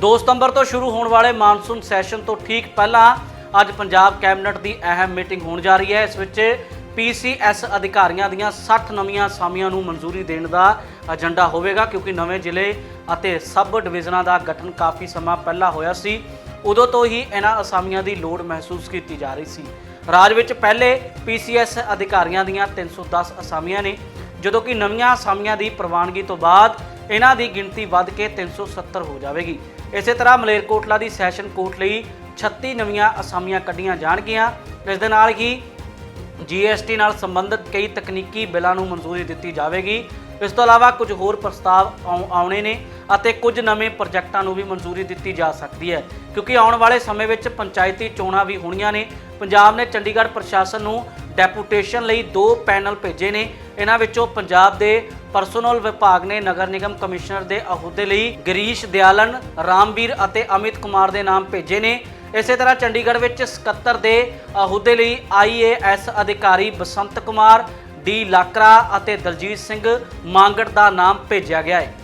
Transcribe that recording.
2 ਸਤੰਬਰ ਤੋਂ ਸ਼ੁਰੂ ਹੋਣ ਵਾਲੇ ਮਾਨਸੂਨ ਸੈਸ਼ਨ ਤੋਂ ਠੀਕ ਪਹਿਲਾਂ ਅੱਜ ਪੰਜਾਬ ਕੈਬਨਿਟ ਦੀ ਅਹਿਮ ਮੀਟਿੰਗ ਹੋਣ ਜਾ ਰਹੀ ਹੈ। ਇਸ ਵਿੱਚ ਪੀਸੀਐਸ ਅਧਿਕਾਰੀਆਂ ਦੀਆਂ 60 ਨਵੀਆਂ ਅਸਾਮੀਆਂ ਨੂੰ ਮਨਜ਼ੂਰੀ ਦੇਣ ਦਾ ਏਜੰਡਾ ਹੋਵੇਗਾ, ਕਿਉਂਕਿ ਨਵੇਂ ਜ਼ਿਲ੍ਹੇ ਅਤੇ ਸਬ ਡਿਵੀਜ਼ਨਾਂ ਦਾ ਗਠਨ ਕਾਫੀ ਸਮਾਂ ਪਹਿਲਾਂ ਹੋਇਆ ਸੀ। ਉਦੋਂ ਤੋਂ ਹੀ ਇਹਨਾਂ ਅਸਾਮੀਆਂ ਦੀ ਲੋੜ ਮਹਿਸੂਸ ਕੀਤੀ ਜਾ ਰਹੀ ਸੀ। ਰਾਜ ਵਿੱਚ ਪਹਿਲੇ ਪੀਸੀਐਸ ਅਧਿਕਾਰੀਆਂ ਦੀਆਂ 310 ਅਸਾਮੀਆਂ ਨੇ, ਜਦੋਂ ਕਿ ਨਵੀਆਂ ਅਸਾਮੀਆਂ ਦੀ ਪ੍ਰਵਾਨਗੀ ਤੋਂ ਬਾਅਦ ਇਹਨਾਂ ਦੀ ਗਿਣਤੀ ਵੱਧ ਕੇ 370 ਹੋ ਜਾਵੇਗੀ। ਇਸੇ ਤਰ੍ਹਾਂ ਮਲੇਰਕੋਟਲਾ ਦੀ ਸੈਸ਼ਨ ਕੋਰਟ ਲਈ 36 ਨਵੀਆਂ ਅਸਾਮੀਆਂ ਕੱਢੀਆਂ ਜਾਣਗੀਆਂ। ਇਸ ਦੇ ਨਾਲ ਹੀ ਜੀਐਸਟੀ ਨਾਲ ਸੰਬੰਧਿਤ ਕਈ ਤਕਨੀਕੀ ਬਿੱਲਾਂ ਨੂੰ ਮਨਜ਼ੂਰੀ ਦਿੱਤੀ ਜਾਵੇਗੀ। ਇਸ ਤੋਂ ਇਲਾਵਾ ਕੁਝ ਹੋਰ ਪ੍ਰਸਤਾਵ ਆਉ- ਆਉਣੇ ਨੇ ਅਤੇ ਕੁਝ ਨਵੇਂ ਪ੍ਰੋਜੈਕਟਾਂ ਨੂੰ ਵੀ ਮਨਜ਼ੂਰੀ ਦਿੱਤੀ ਜਾ ਸਕਦੀ ਹੈ। ਕਿਉਂਕਿ ਆਉਣ ਵਾਲੇ ਸਮੇਂ ਵਿੱਚ ਪੰਚਾਇਤੀ ਚੋਣਾਂ ਵੀ ਹੋਣੀਆਂ ਨੇ। ਪੰਜਾਬ ਨੇ ਚੰਡੀਗੜ੍ਹ ਪ੍ਰਸ਼ਾਸਨ ਨੂੰ ਡੈਪੂਟੇਸ਼ਨ ਲਈ ਦੋ ਪੈਨਲ ਭੇਜੇ ਨੇ। ਇਹਨਾਂ ਵਿੱਚੋਂ ਪੰਜਾਬ ਦੇ ਪਰਸਨਲ ਵਿਭਾਗ ਨੇ ਨਗਰ ਨਿਗਮ ਕਮਿਸ਼ਨਰ ਦੇ ਅਹੁਦੇ ਲਈ ਗਰੀਸ਼ ਦਿਆਲਨ, ਰਾਮਵੀਰ ਅਤੇ ਅਮਿਤ ਕੁਮਾਰ ਦੇ ਨਾਮ ਭੇਜੇ ਨੇ। ਇਸੇ ਤਰ੍ਹਾਂ ਚੰਡੀਗੜ੍ਹ ਵਿੱਚ ਸਕੱਤਰ ਦੇ ਅਹੁਦੇ ਲਈ ਆਈਏਐਸ ਅਧਿਕਾਰੀ ਬਸੰਤ ਕੁਮਾਰ, ਡੀ ਲਾਕਰਾ ਅਤੇ ਦਲਜੀਤ ਸਿੰਘ ਮਾਂਗੜ ਦਾ ਨਾਮ ਭੇਜਿਆ ਗਿਆ ਹੈ।